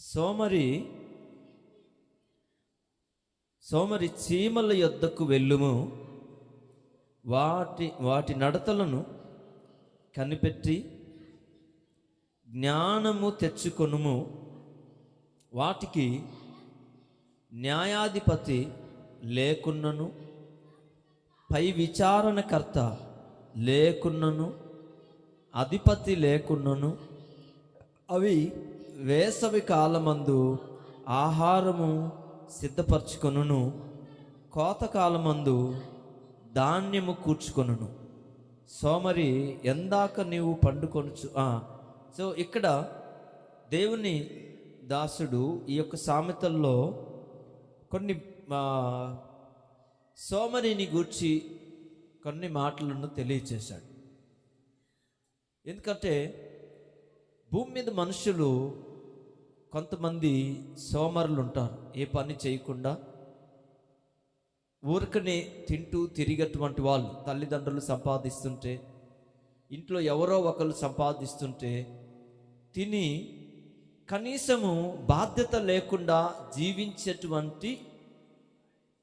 సోమరి సోమరి చీమల యొద్దకు వెళ్ళుము. వాటి వాటి నడతలను కనిపెట్టి జ్ఞానము తెచ్చుకొనుము. వాటికి న్యాయాధిపతి లేకున్నను పై విచారణకర్త లేకున్నను అధిపతి లేకున్నను అవి వేసవి కాలమందు ఆహారము సిద్ధపరచుకొనును కోతకాలమందు ధాన్యము కూర్చుకొనును. సోమరి ఎందాక నీవు పండుకొనుచు సో ఇక్కడ దేవుని దాసుడు ఈ యొక్క సామెతల్లో కొన్ని సోమరిని గూర్చి కొన్ని మాటలను తెలియచేశాడు. ఎందుకంటే భూమి మీద మనుషులు కొంతమంది సోమరులు ఉంటారు ఏ పని చేయకుండా ఊరికనే తింటూ తిరిగేటువంటి వాళ్ళు తల్లిదండ్రులు సంపాదిస్తుంటే ఇంట్లో ఎవరో ఒకరు సంపాదిస్తుంటే తిని కనీసము బాధ్యత లేకుండా జీవించేటువంటి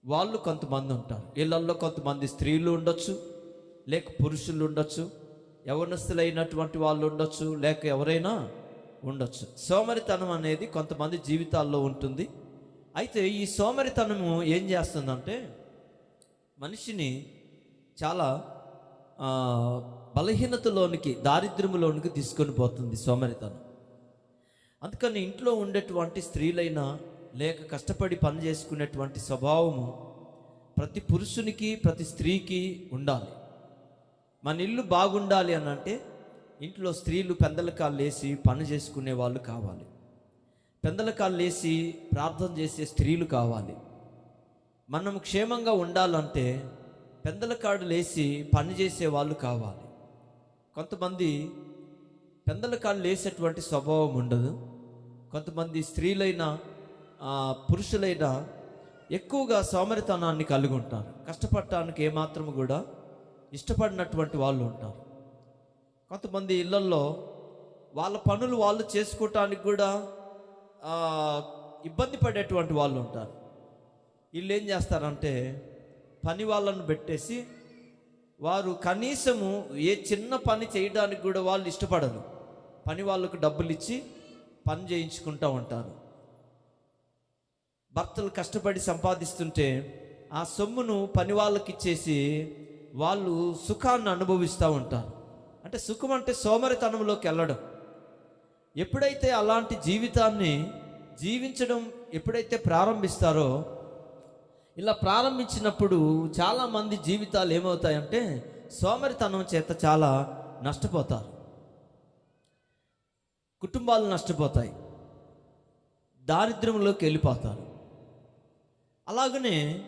వాళ్ళు కొంతమంది ఉంటారు. ఇళ్ళల్లో కొంతమంది స్త్రీలు ఉండొచ్చు లేక పురుషులు ఉండొచ్చు యవనస్తులైనటువంటి వాళ్ళు ఉండొచ్చు లేక ఎవరైనా ఉండొచ్చు. సోమరితనం అనేది కొంతమంది జీవితాల్లో ఉంటుంది. అయితే ఈ సోమరితనము ఏం చేస్తుందంటే మనిషిని చాలా బలహీనతలోనికి దారిద్ర్యములోనికి తీసుకొని పోతుంది సోమరితనం. అందుకని ఇంట్లో ఉండేటువంటి స్త్రీలైనా లేక కష్టపడి పని చేసుకునేటువంటి స్వభావము ప్రతి పురుషునికి ప్రతి స్త్రీకి ఉండాలి. మన ఇల్లు బాగుండాలి అని అంటే ఇంట్లో స్త్రీలు పెందలకాలు వేసి పని చేసుకునే వాళ్ళు కావాలి. పెందలకాలు లేచి ప్రార్థన చేసే స్త్రీలు కావాలి. మనం క్షేమంగా ఉండాలంటే పెందలకాడు లేసి పని చేసే వాళ్ళు కావాలి. కొంతమంది పెందలకాళ్ళు లేసేటువంటి స్వభావం ఉండదు. కొంతమంది స్త్రీలైనా పురుషులైనా ఎక్కువగా సోమరితనాన్ని కలిగి ఉంటారు కష్టపడటానికి ఏమాత్రం కూడా ఇష్టపడినటువంటి వాళ్ళు ఉంటారు. కొంతమంది ఇళ్ళల్లో వాళ్ళ పనులు వాళ్ళు చేసుకోవటానికి కూడా ఇబ్బంది పడేటువంటి వాళ్ళు ఉంటారు. వీళ్ళు ఏం చేస్తారంటే పని వాళ్ళను పెట్టేసి వారు కనీసము ఏ చిన్న పని చేయడానికి కూడా వాళ్ళు ఇష్టపడరు. పని వాళ్ళకు డబ్బులు ఇచ్చి పని చేయించుకుంటూ ఉంటారు. భర్తలు కష్టపడి సంపాదిస్తుంటే ఆ సొమ్మును పని వాళ్ళకి ఇచ్చేసి వాళ్ళు సుఖాన్ని అనుభవిస్తూ ఉంటారు. అంటే సుఖం అంటే సోమరితనంలోకి వెళ్ళడం. ఎప్పుడైతే అలాంటి జీవితాన్ని జీవించడం ఎప్పుడైతే ప్రారంభిస్తారో ఇలా ప్రారంభించినప్పుడు చాలామంది జీవితాలు ఏమవుతాయంటే సోమరితనం చేత చాలా నష్టపోతారు. కుటుంబాలు నష్టపోతాయి. దారిద్ర్యంలోకి వెళ్ళిపోతారు. అలాగనే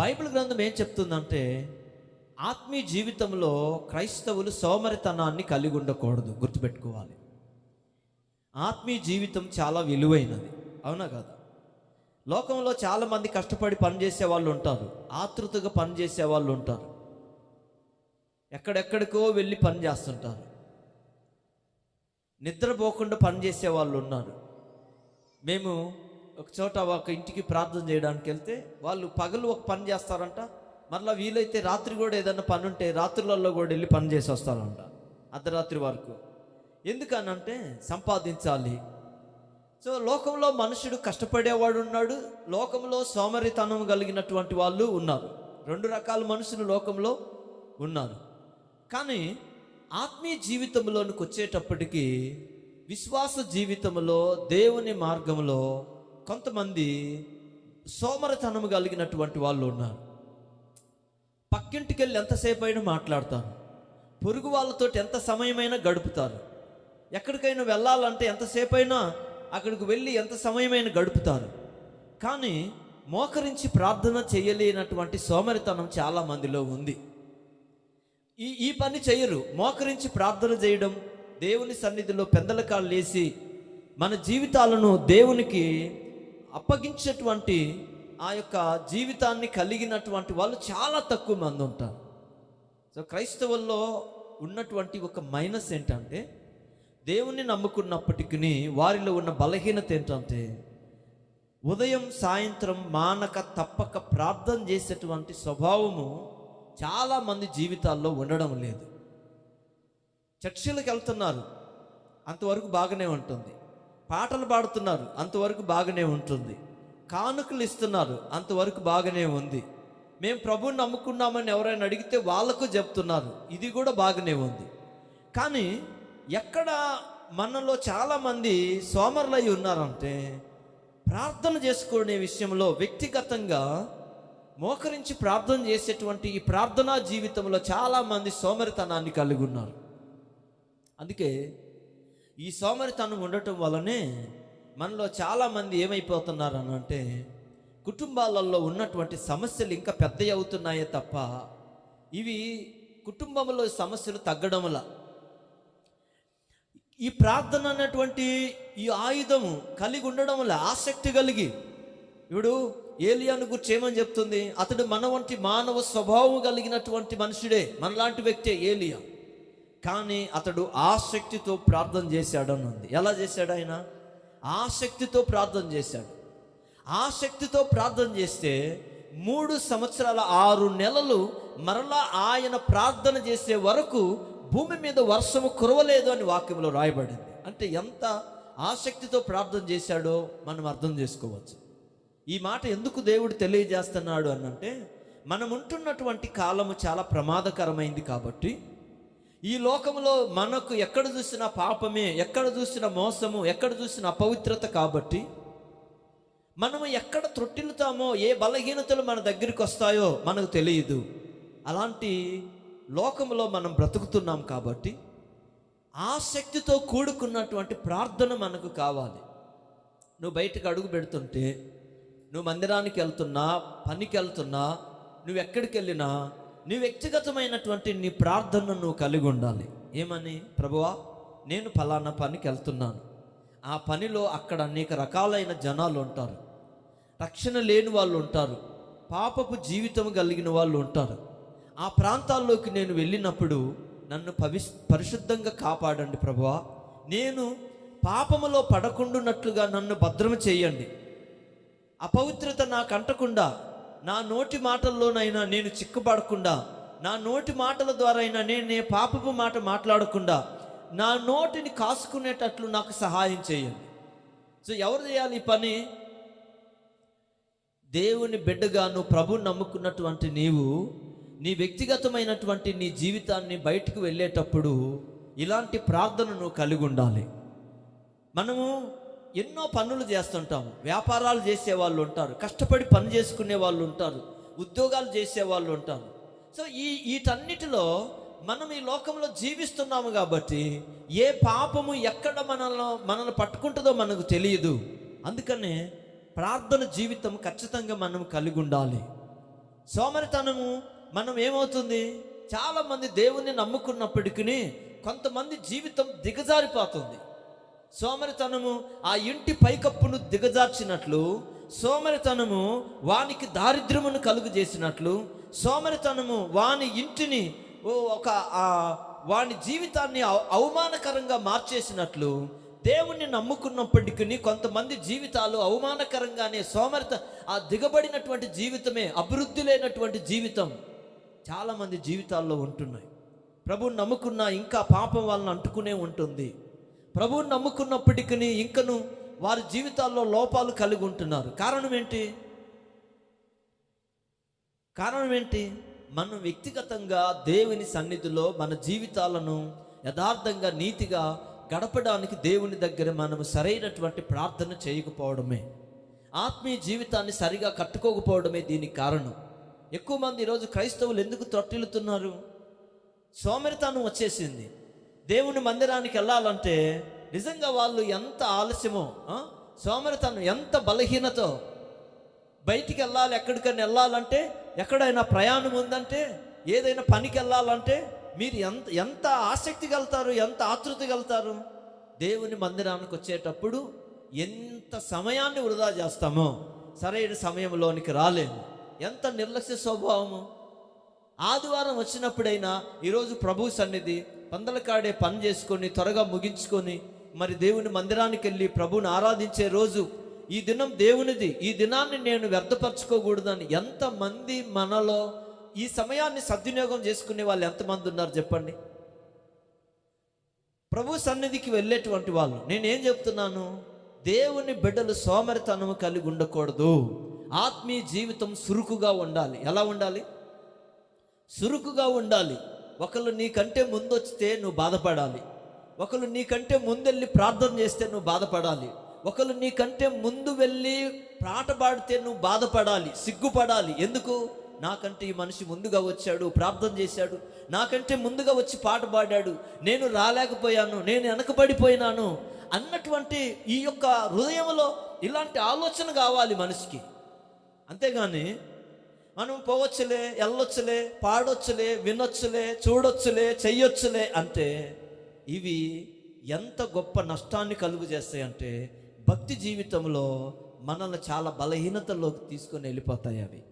బైబిల్ గ్రంథం ఏం చెప్తుందంటే ఆత్మీయ జీవితంలో క్రైస్తవులు సోమరితనాన్ని కలిగి ఉండకూడదు గుర్తుపెట్టుకోవాలి. ఆత్మీయ జీవితం చాలా విలువైనది అవునా కదా? లోకంలో చాలామంది కష్టపడి పనిచేసే వాళ్ళు ఉంటారు ఆతృతగా పనిచేసే వాళ్ళు ఉంటారు. ఎక్కడెక్కడికో వెళ్ళి పని చేస్తుంటారు. నిద్రపోకుండా పనిచేసే వాళ్ళు ఉన్నారు. మేము ఒక చోట ఒక ఇంటికి ప్రార్థన చేయడానికి వెళ్తే వాళ్ళు పగలు ఒక పని చేస్తారంట మరలా వీలైతే రాత్రి కూడా ఏదైనా పని ఉంటే రాత్రులలో కూడా వెళ్ళి పని చేసి వస్తారంట అర్ధరాత్రి వరకు. ఎందుకనంటే సంపాదించాలి. సో లోకంలో మనుషుడు కష్టపడేవాడు ఉన్నాడు లోకంలో సోమరితనం కలిగినటువంటి వాళ్ళు ఉన్నారు. రెండు రకాల మనుషులు లోకంలో ఉన్నారు. కానీ ఆత్మీయ జీవితంలోనికి వచ్చేటప్పటికి విశ్వాస జీవితంలో దేవుని మార్గంలో కొంతమంది సోమరితనం కలిగినటువంటి వాళ్ళు ఉన్నారు. పక్కింటికి వెళ్ళి ఎంతసేపు అయినా మాట్లాడతాను. పొరుగు వాళ్ళతో ఎంత సమయమైనా గడుపుతారు ఎక్కడికైనా వెళ్ళాలంటే ఎంతసేపు అయినా అక్కడికి వెళ్ళి ఎంత సమయమైనా గడుపుతారు కానీ మోకరించి ప్రార్థన చేయలేనటువంటి సోమరితనం చాలా మందిలో ఉంది. ఈ ఈ పని చేయరు. మోకరించి ప్రార్థన చేయడం దేవుని సన్నిధిలో పెందలకాలు లేసి మన జీవితాలను దేవునికి అప్పగించేటువంటి ఆ యొక్క జీవితాన్ని కలిగినటువంటి వాళ్ళు చాలా తక్కువ మంది ఉంటారు. సో క్రైస్తవుల్లో ఉన్నటువంటి ఒక మైనస్ ఏంటంటే దేవుణ్ణి నమ్ముకున్నప్పటికీ వారిలో ఉన్న బలహీనత ఏంటంటే ఉదయం సాయంత్రం మానక తప్పక ప్రార్థన చేసేటువంటి స్వభావము చాలామంది జీవితాల్లో ఉండడం లేదు. చర్చిలకు వెళ్తున్నారు. అంతవరకు బాగానే ఉంటుంది. పాటలు పాడుతున్నారు. అంతవరకు బాగానే ఉంటుంది. కానుకలు ఇస్తున్నారు. అంతవరకు బాగానే ఉంది. మేము ప్రభువుని నమ్ముకున్నామని ఎవరైనా అడిగితే వాళ్ళకు చెప్తున్నారు. ఇది కూడా బాగానే ఉంది. కానీ ఎక్కడ మనలో చాలామంది సోమరులై ఉన్నారంటే ప్రార్థన చేసుకునే విషయంలో వ్యక్తిగతంగా మోకరించి ప్రార్థన చేసేటువంటి ఈ ప్రార్థనా జీవితంలో చాలామంది సోమరితనాన్ని కలిగి ఉన్నారు. అందుకే ఈ సోమరితనం ఉండటం వల్లనే మనలో చాలామంది ఏమైపోతున్నారు అని అంటే కుటుంబాలలో ఉన్నటువంటి సమస్యలు ఇంకా పెద్ద అవుతున్నాయే తప్ప ఇవి కుటుంబంలో సమస్యలు తగ్గడంలా ఈ ప్రార్థన అన్నటువంటి ఈ ఆయుధము కలిగి ఉండడం వల్ల ఆసక్తి కలిగి ఇప్పుడు ఏలియాను గురించి ఏమని చెప్తుంది? అతడు మన వంటి మానవ స్వభావం కలిగినటువంటి మనుషుడే మనలాంటి వ్యక్తే ఏలియా. కానీ అతడు ఆసక్తితో ప్రార్థన చేశాడని ఉంది ఎలా చేశాడు ఆయన? ఆసక్తితో ప్రార్థన చేశాడు. ఆసక్తితో ప్రార్థన చేస్తే మూడు సంవత్సరాల ఆరు నెలలు మరలా ఆయన ప్రార్థన చేసే వరకు భూమి మీద వర్షము కురవలేదు అని వాక్యంలో రాయబడింది. అంటే ఎంత ఆసక్తితో ప్రార్థన చేశాడో మనం అర్థం చేసుకోవచ్చు. ఈ మాట ఎందుకు దేవుడు తెలియజేస్తున్నాడు అనంటే మనం ఉంటున్నటువంటి కాలము చాలా ప్రమాదకరమైంది కాబట్టి ఈ లోకంలో మనకు ఎక్కడ చూసినా పాపమే ఎక్కడ చూసినా మోసము ఎక్కడ చూసినా అపవిత్రత కాబట్టి మనము ఎక్కడ త్రొట్టిల్లుతామో ఏ బలహీనతలు మన దగ్గరికి వస్తాయో మనకు తెలియదు. అలాంటి లోకంలో మనం బ్రతుకుతున్నాం కాబట్టి ఆసక్తితో కూడుకున్నటువంటి ప్రార్థన మనకు కావాలి. నువ్వు బయటకు అడుగు పెడుతుంటే నువ్వు మందిరానికి వెళ్తున్నా పనికి వెళ్తున్నా నువ్వు ఎక్కడికి వెళ్ళినా నీ వ్యక్తిగతమైనటువంటి నీ ప్రార్థనను నువ్వు కలిగి ఉండాలి. ఏమని? ప్రభువా నేను ఫలానా పనికి వెళ్తున్నాను. ఆ పనిలో అక్కడ అనేక రకాలైన జనాలు ఉంటారు. రక్షణ లేని వాళ్ళు ఉంటారు. పాపపు జీవితం కలిగిన వాళ్ళు ఉంటారు. ఆ ప్రాంతాల్లోకి నేను వెళ్ళినప్పుడు నన్ను పవి పరిశుద్ధంగా కాపాడండి ప్రభువా. నేను పాపములో పడకుండునట్లుగా నన్ను భద్రము చేయండి. అపవిత్రత నాకు అంటకుండా నా నోటి మాటల్లోనైనా నేను చిక్కుపడకుండా నా నోటి మాటల ద్వారా అయినా నేను నే పాపపు మాట మాట్లాడకుండా నా నోటిని కాసుకునేటట్లు నాకు సహాయం చేయండి. సో ఎవరు చేయాలి ఈ పని? దేవుని బిడ్డగా నువ్వు ప్రభుని నమ్ముకున్నటువంటి నీవు నీ వ్యక్తిగతమైనటువంటి నీ జీవితాన్ని బయటకు వెళ్ళేటప్పుడు ఇలాంటి ప్రార్థన నువ్వు కలిగి ఉండాలి. మనము ఎన్నో పనులు చేస్తుంటాము. వ్యాపారాలు చేసే వాళ్ళు ఉంటారు. కష్టపడి పని చేసుకునే వాళ్ళు ఉంటారు. ఉద్యోగాలు చేసే వాళ్ళు ఉంటారు. సో ఈ వీటన్నిటిలో మనం ఈ లోకంలో జీవిస్తున్నాము కాబట్టి ఏ పాపము ఎక్కడ మనల్ని మనల్ని పట్టుకుంటుందో మనకు తెలియదు. అందుకనే ప్రార్థన జీవితం ఖచ్చితంగా మనం కలిగి ఉండాలి. సోమరితనము మనం ఏమవుతుంది? చాలామంది దేవుణ్ణి నమ్ముకున్నప్పటికీ కొంతమంది జీవితం దిగజారిపోతుంది. సోమరితనము ఆ ఇంటి పైకప్పును దిగజార్చినట్లు సోమరితనము వానికి దారిద్ర్యమును కలుగు చేసినట్లు సోమరితనము వాని ఇంటిని ఓ ఒక వాని జీవితాన్ని అవ- అవమానకరంగా మార్చేసినట్లు దేవుణ్ణి నమ్ముకున్నప్పటికీ కొంతమంది జీవితాలు అవమానకరంగానే సోమరిత ఆ దిగబడినటువంటి జీవితమే అభివృద్ధి లేనటువంటి జీవితం చాలామంది జీవితాల్లో ఉంటున్నాయి. ప్రభువుని నమ్ముకున్నా ఇంకా పాపం వాళ్ళని అంటుకునే ఉంటుంది. ప్రభువు నమ్ముకున్నప్పటికీ ఇంకను వారి జీవితాల్లో లోపాలు కలిగి ఉంటున్నారు. కారణం ఏంటి? కారణం ఏంటి? మనం వ్యక్తిగతంగా దేవుని సన్నిధిలో మన జీవితాలను యథార్థంగా నీతిగా గడపడానికి దేవుని దగ్గర మనము సరైనటువంటి ప్రార్థన చేయకపోవడమే. ఆత్మీయ జీవితాన్ని సరిగా కట్టుకోకపోవడమే దీనికి కారణం. ఎక్కువ మంది ఈరోజు క్రైస్తవులు ఎందుకు తొట్టిల్లుతున్నారు? సోమరితనం వచ్చేసింది. దేవుని మందిరానికి వెళ్ళాలంటే నిజంగా వాళ్ళు ఎంత ఆలస్యమో సోమరితనం ఎంత బలహీనతో బయటికి వెళ్ళాలి ఎక్కడికైనా వెళ్ళాలంటే ఎక్కడైనా ప్రయాణం ఉందంటే ఏదైనా పనికి వెళ్ళాలంటే మీరు ఎంత ఎంత ఆసక్తి కలుతారు ఎంత ఆతృత కలుతారు దేవుని మందిరానికి వచ్చేటప్పుడు ఎంత సమయాన్ని వృధా చేస్తామో సరైన సమయంలోనికి రాలేము. ఎంత నిర్లక్ష్య స్వభావము. ఆదివారం వచ్చినప్పుడైనా ఈరోజు ప్రభు సన్నిధి పందలకాడే పని చేసుకొని త్వరగా ముగించుకొని మరి దేవుని మందిరానికి వెళ్ళి ప్రభువుని ఆరాధించే రోజు ఈ దినం దేవునిది. ఈ దినాన్ని నేను వ్యర్థపరచుకోకూడదని ఎంతమంది మనలో ఈ సమయాన్ని సద్వినియోగం చేసుకునే వాళ్ళు ఎంతమంది ఉన్నారు చెప్పండి? ప్రభు సన్నిధికి వెళ్ళేటువంటి వాళ్ళు. నేనేం చెప్తున్నాను? దేవుని బిడ్డలు సోమరితనము కలిగి ఉండకూడదు. ఆత్మీయ జీవితం సురుకుగా ఉండాలి. ఎలా ఉండాలి? సురుకుగా ఉండాలి. ఒకళ్ళు నీకంటే ముందు వచ్చితే నువ్వు బాధపడాలి. ఒకళ్ళు నీకంటే ముందెళ్ళి ప్రార్థన చేస్తే నువ్వు బాధపడాలి. ఒకళ్ళు నీకంటే ముందు వెళ్ళి పాట పాడితే నువ్వు బాధపడాలి సిగ్గుపడాలి. ఎందుకు? నాకంటే ఈ మనిషి ముందుగా వచ్చాడు ప్రార్థన చేశాడు. నాకంటే ముందుగా వచ్చి పాట పాడాడు. నేను రాలేకపోయాను నేను వెనకబడిపోయినాను అన్నటువంటి ఈ యొక్క హృదయంలో ఇలాంటి ఆలోచన కావాలి మనిషికి. అంతేగాని మనం పోవచ్చులే వెళ్ళొచ్చులే పాడొచ్చులే వినొచ్చులే చూడొచ్చులే చెయ్యొచ్చులే అంటే ఇవి ఎంత గొప్ప నష్టాన్ని కలుగు చేస్తాయంటే భక్తి జీవితంలో మనల్ని చాలా బలహీనతలోకి తీసుకొని వెళ్ళిపోతాయి అవి.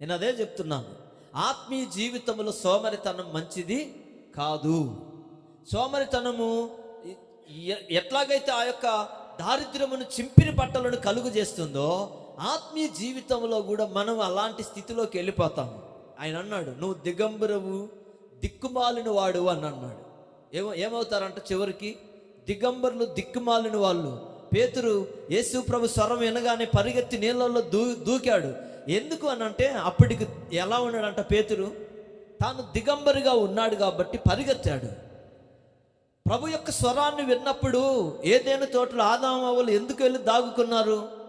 నేను అదే చెప్తున్నాను. ఆత్మీయ జీవితంలో సోమరితనం మంచిది కాదు. సోమరితనము ఎట్లాగైతే ఆ యొక్క దారిద్ర్యమును చింపిన బట్టలను కలుగు చేస్తుందో ఆత్మీయ జీవితంలో కూడా మనం అలాంటి స్థితిలోకి వెళ్ళిపోతాం ఆయన అన్నాడు నువ్వు దిగంబరవు దిక్కుమాలిన వాడు అని అన్నాడు. ఏమో ఏమవుతారంట చివరికి? దిగంబరులు దిక్కుమాలిన వాళ్ళు. పేతురు యేసు ప్రభు స్వరం వినగానే పరిగెత్తి నీళ్ళల్లో దూ దూకాడు. ఎందుకు అని అంటే అప్పటికి ఎలా ఉన్నాడంట పేతురు? తాను దిగంబరిగా ఉన్నాడు కాబట్టి పరిగెత్తాడు. ప్రభు యొక్క స్వరాన్ని విన్నప్పుడు ఏదైనా తోటలో ఆదామావులు ఎందుకు వెళ్ళి దాగుకున్నారు?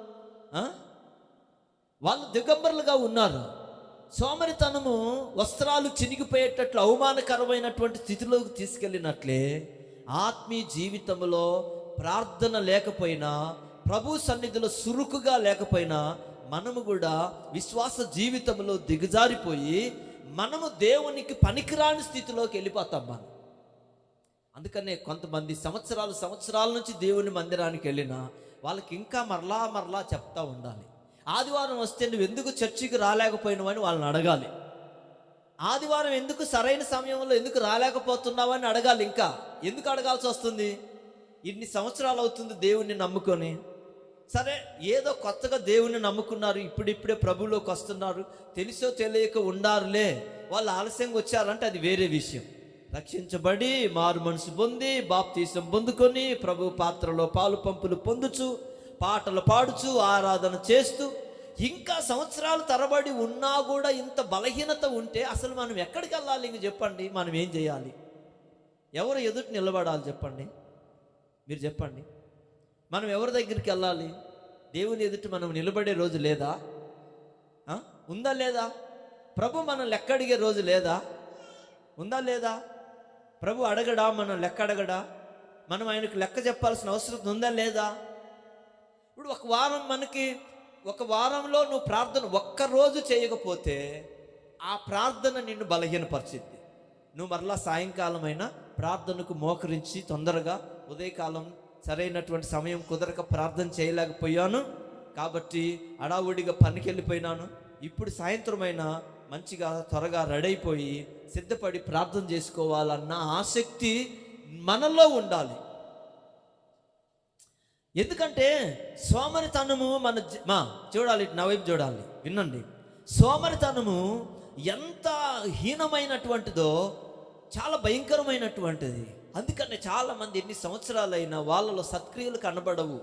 వాళ్ళు దిగంబరులుగా ఉన్నారు. సోమరితనము వస్త్రాలు చినిగిపోయేటట్లు అవమానకరమైనటువంటి స్థితిలోకి తీసుకెళ్ళినట్లే ఆత్మీయ జీవితంలో ప్రార్థన లేకపోయినా ప్రభు సన్నిధిలో సురుకుగా లేకపోయినా మనము కూడా విశ్వాస జీవితంలో దిగజారిపోయి మనము దేవునికి పనికిరాని స్థితిలోకి వెళ్ళిపోతాం మనం. అందుకనే కొంతమంది సంవత్సరాలు సంవత్సరాల నుంచి దేవుని మందిరానికి వెళ్ళినా వాళ్ళకి ఇంకా మరలా మరలా చెప్తా ఉండాలి. ఆదివారం వస్తే నువ్వు ఎందుకు చర్చికి రాలేకపోయినావని వాళ్ళని అడగాలి. ఆదివారం ఎందుకు సరైన సమయంలో ఎందుకు రాలేకపోతున్నావని అడగాలి ఇంకా. ఎందుకు అడగాల్సి వస్తుంది? ఇన్ని సంవత్సరాలు అవుతుంది దేవుణ్ణి నమ్ముకొని. సరే ఏదో కొత్తగా దేవుణ్ణి నమ్ముకున్నారు ఇప్పుడిప్పుడే ప్రభువులోకి వస్తున్నారు తెలిసో తెలియక ఉండారులే వాళ్ళు ఆలస్యంగా వచ్చారంటే అది వేరే విషయం. రక్షించబడి మారు మనసు పొంది బాప్తీసం పొందుకొని ప్రభు పాత్రలో పాలు పంపులు పొందుచు పాటలు పాడుచు ఆరాధన చేస్తూ ఇంకా సంవత్సరాలు తరబడి ఉన్నా కూడా ఇంత బలహీనత ఉంటే అసలు మనం ఎక్కడికి వెళ్ళాలి? ఇంక చెప్పండి. మనం ఏం చేయాలి? ఎవరు ఎదుటి నిలబడాలి చెప్పండి? మీరు చెప్పండి. మనం ఎవరి దగ్గరికి వెళ్ళాలి? దేవుని ఎదుటి మనం నిలబడే రోజు లేదా? ఉందా లేదా? ప్రభు మనం లెక్క అడిగే రోజు లేదా? ఉందా లేదా? ప్రభు అడగడా? మనం లెక్క అడగడా? మనం ఆయనకు లెక్క చెప్పాల్సిన అవసరం ఉందా లేదా? ఇప్పుడు ఒక వారం మనకి ఒక వారంలో నువ్వు ప్రార్థన ఒక్క రోజు చేయకపోతే ఆ ప్రార్థన నిన్ను బలహీనపరిచిద్ది. నువ్వు మరలా సాయంకాలం అయినా ప్రార్థనకు మోకరించి తొందరగా ఉదయకాలం సరైనటువంటి సమయం కుదరక ప్రార్థన చేయలేకపోయాను. కాబట్టి అడావుడిగా పనికి వెళ్ళిపోయినాను ఇప్పుడు సాయంత్రం అయినా మంచిగా త్వరగా రెడీ అయిపోయి సిద్ధపడి ప్రార్థన చేసుకోవాలన్న ఆసక్తి మనలో ఉండాలి. ఎందుకంటే సోమరితనము మన మా చూడాలి నా వైపు చూడాలి వినండి. సోమరితనము ఎంత హీనమైనటువంటిదో చాలా భయంకరమైనటువంటిది. అందుకనే చాలా మంది ఎన్ని సంవత్సరాలైనా వాళ్ళలో సత్క్రియలు కనబడవు.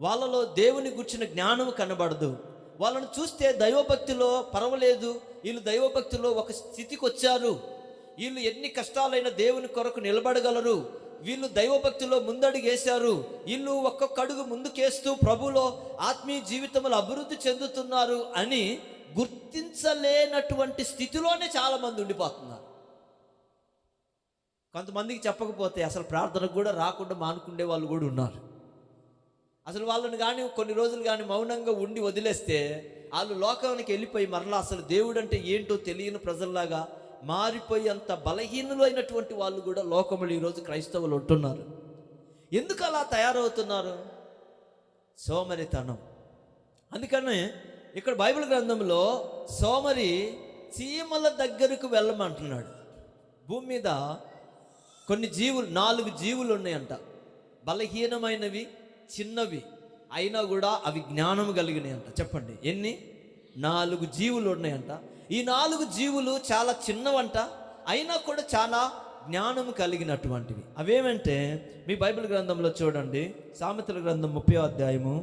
వాళ్ళలో దేవుని గుర్చిన జ్ఞానం కనబడదు. వాళ్ళను చూస్తే దైవభక్తిలో పర్వాలేదు. వీళ్ళు దైవభక్తిలో ఒక స్థితికి వచ్చారు వీళ్ళు ఎన్ని కష్టాలైనా దేవుని కొరకు నిలబడగలరు. వీళ్ళు దైవభక్తిలో ముందడుగేశారు వీళ్ళు ఒక్కొక్క అడుగు ముందుకేస్తూ ప్రభులో ఆత్మీయ జీవితంలో అభివృద్ధి చెందుతున్నారు అని గుర్తించలేనటువంటి స్థితిలోనే చాలా మంది ఉండిపోతున్నారు. కొంతమందికి చెప్పకపోతే అసలు ప్రార్థనకు కూడా రాకుండా మానుకుండే వాళ్ళు కూడా ఉన్నారు. అసలు వాళ్ళని కానీ కొన్ని రోజులు కానీ మౌనంగా ఉండి వదిలేస్తే వాళ్ళు లోకానికి వెళ్ళిపోయి మరలా అసలు దేవుడు అంటే ఏంటో తెలియని ప్రజల్లాగా మారిపోయి అంత బలహీనులు అయినటువంటి వాళ్ళు కూడా లోకములు ఈరోజు క్రైస్తవులు ఉంటున్నారు. ఎందుకు అలా తయారవుతున్నారు? సోమరితనం. అందుకనే ఇక్కడ బైబిల్ గ్రంథంలో సోమరి చీమల దగ్గరకు వెళ్ళమంటున్నాడు. భూమి మీద కొన్ని జీవులు నాలుగు జీవులు ఉన్నాయంట. బలహీనమైనవి చిన్నవి అయినా కూడా అవి జ్ఞానం కలిగినాయంట. చెప్పండి ఎన్ని? నాలుగు జీవులు ఉన్నాయంట. ఈ నాలుగు జీవులు చాలా చిన్నవంట అయినా కూడా చాలా జ్ఞానము కలిగినటువంటివి. అవేమంటే మీ బైబిల్ గ్రంథంలో చూడండి సామెతల గ్రంథం ముప్పై అధ్యాయము.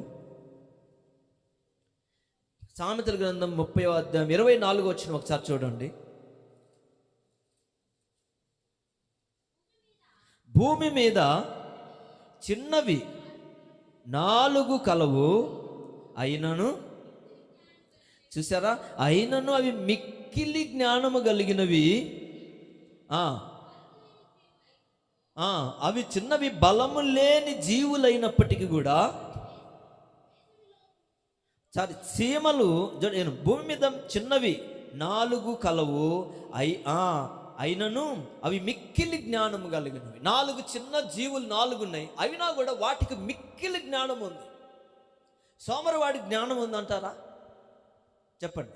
సామెతల గ్రంథం ముప్పై అధ్యాయం ఇరవై నాలుగు వచ్చిన ఒకసారి చూడండి. భూమి మీద చిన్నవి నాలుగు కలవు అయినను చూసారా? అయినను అవి మిక్కిలి జ్ఞానము కలిగినవి. అవి చిన్నవి బలము లేని జీవులైనప్పటికీ కూడా సారీ సీమలు నేను భూమి మీద చిన్నవి నాలుగు కలవు. అయి అయినను అవి మిక్కిలి జ్ఞానము కలిగినవి. నాలుగు చిన్న జీవులు నాలుగు ఉన్నాయి. అయినా కూడా వాటికి మిక్కిలి జ్ఞానం ఉంది. సోమరవాడి జ్ఞానం ఉందంటారా? చెప్పండి.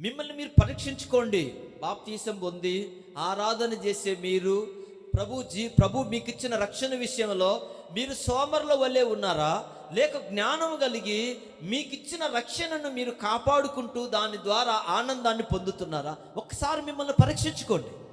మిమ్మల్ని మీరు పరీక్షించుకోండి. బాప్తీసం పొంది ఆరాధన చేసే మీరు ప్రభు జీ ప్రభు మీకు ఇచ్చిన రక్షణ విషయంలో మీరు సోమరుల వల్లే ఉన్నారా? లేక జ్ఞానం కలిగి మీకు ఇచ్చిన రక్షణను మీరు కాపాడుకుంటూ దాని ద్వారా ఆనందాన్ని పొందుతున్నారా? ఒకసారి మిమ్మల్ని పరీక్షించుకోండి.